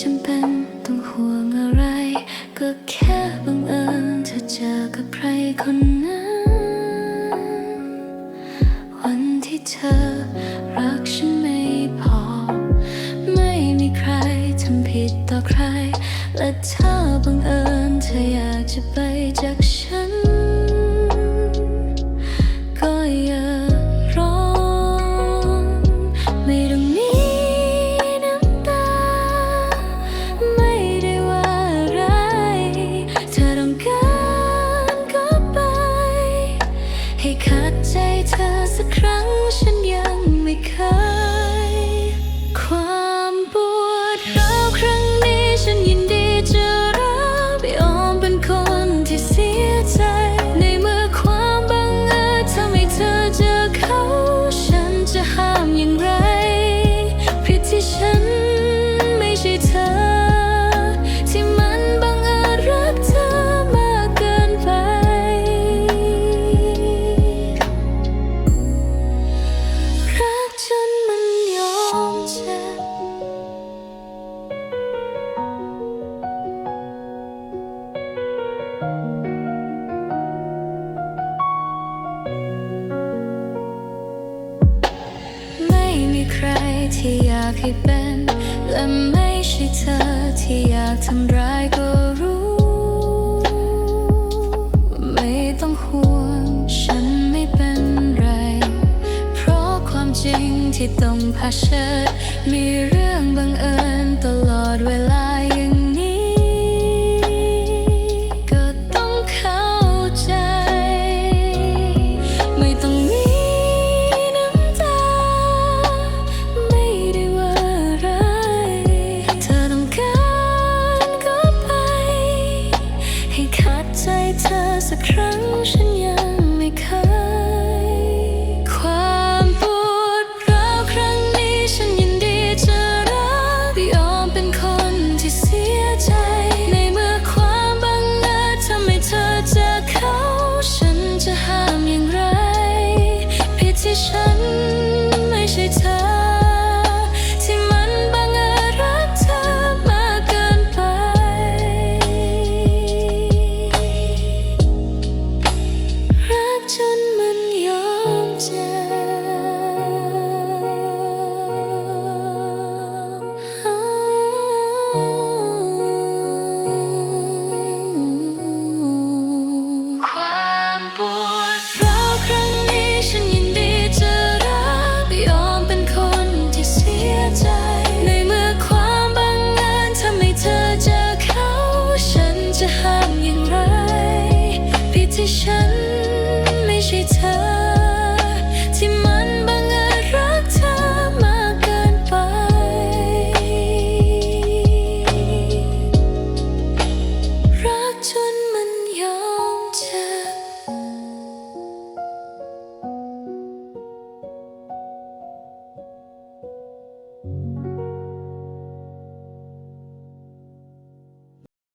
จำเป็นต้องห่วงอะไร ก็แค่บังเอิญเธอเจอกับใครคนนั้น วันที่เธอรักฉันไม่พอ ไม่มีใครทำผิดต่อใครและเธอ รที่อยากให้เป็น และไม่ใช่เธอที่อยากทำร้ายก็รู้ ไม่ต้องห่วงฉันไม่เป็นไร เพราะความจริงที่ต้องเผชิญมีเรื่องบังเอิญตลอดเวลา 转身 ที่ฉันไม่ใช่เธอ